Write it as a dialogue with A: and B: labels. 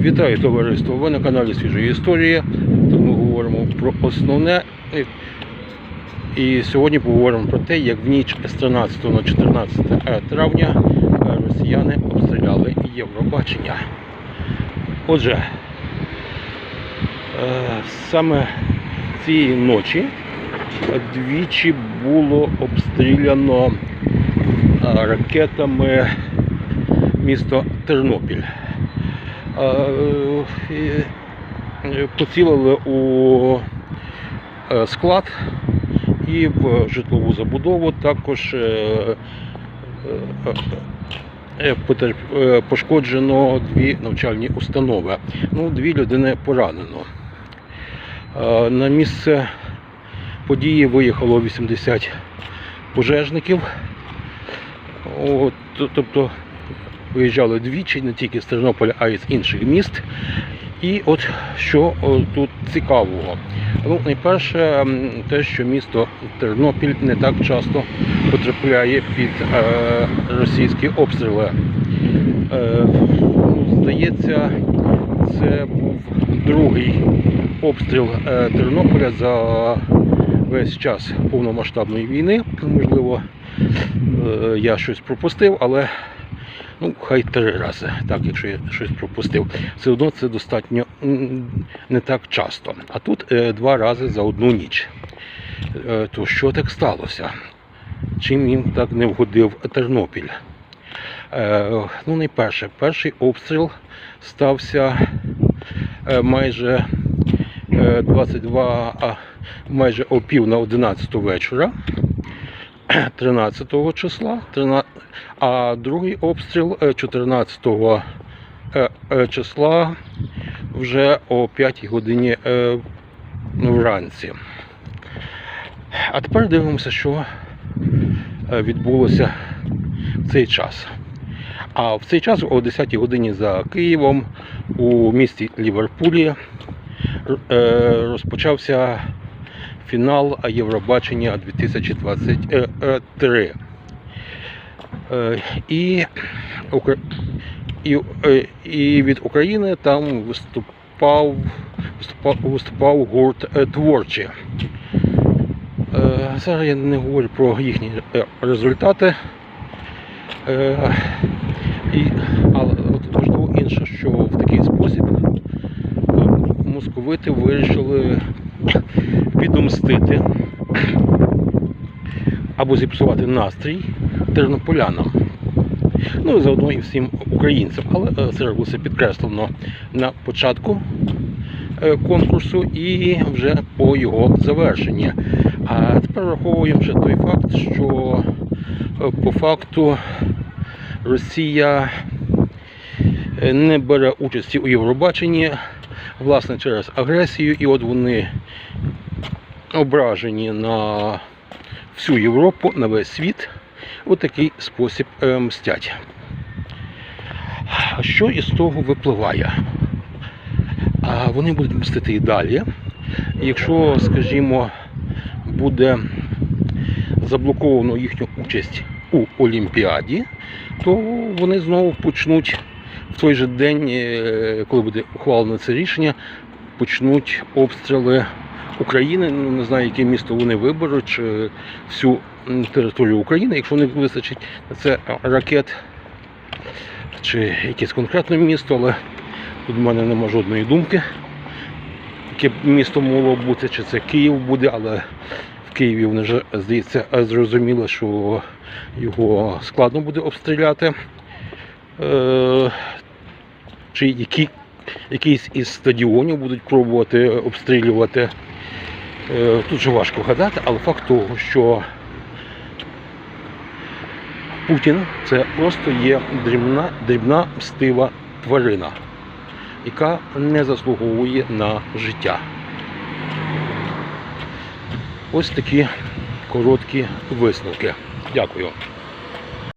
A: Вітаю товариство! Ви на каналі Свіжа Історія. Тут ми говоримо про основне. І сьогодні поговоримо про те, як в ніч з 13 на 14 травня росіяни обстріляли Євробачення. Отже, е, саме цієї ночі двічі було обстріляно е, ракетами місто Тернопіль. Е, Поцілили у е, склад і в житлову забудову. Також е, пошкоджено дві навчальні установи. Ну, дві людини поранено. На місце події виїхало 80 пожежників. От, тобто виїжджали двічі, не тільки з Тернополя, а й з інших міст. І от що тут цікавого. Ну, найперше, те, що місто Тернопіль не так часто потрапляє під е, російські обстріли. Е, ну, здається, це був другий обстріл е, Тернополя за весь час повномасштабної війни. Можливо, е, я щось пропустив, але ну, хай три рази, так, якщо я щось пропустив. Все одно це достатньо не так часто. А тут е, два рази за одну ніч. Е, то що так сталося? Чим їм так не вгодив Тернопіль? Е, ну, найперше, перший обстріл стався майже е, 22, а майже о пів на 11 вечора. 13 числа, а другий обстріл е, 14 е, е, числа вже о 5 годині е, вранці. А тепер дивимося, що е, відбулося в цей час. А в цей час о 10 годині за Києвом у місті Ліверпулі е, розпочався фінал Євробачення 2023. Е, І, і, е, і від України там виступав, виступав, виступав гурт е, творчі. Е, Зараз я не говорю про їхні е, результати. Е, І, але важливо інше, що в такий спосіб е, московити вирішили відомстити або зіпсувати настрій тернополянам. Ну і заодно і всім українцям. Але це робилося підкреслено на початку е, конкурсу і вже по його завершенні. А тепер враховуємо вже той факт, що е, по факту Росія е, не бере участі у Євробаченні власне через агресію, і от вони ображені на всю Європу, на весь світ у такий спосіб е, мстять. Що із того випливає? А вони будуть мстити і далі. Якщо, скажімо, буде заблоковано їхню участь у Олімпіаді, то вони знову почнуть в той же день, е, коли буде ухвалено це рішення, почнуть обстріли України. Ну, не знаю, яке місто вони виберуть, чи всю територію України. Якщо не вистачить це ракет чи якесь конкретне місто, але тут в мене нема жодної думки. Яке місто могло бути, чи це Київ буде, але в Києві вони вже, здається, зрозуміли, що його складно буде обстріляти. Е, чи які, якийсь із стадіонів будуть пробувати обстрілювати. Е, Тут же важко гадати, але факт того, що Путін це просто є дрібна, дрібна мстива тварина, яка не заслуговує на життя. Ось такі короткі висновки. Дякую.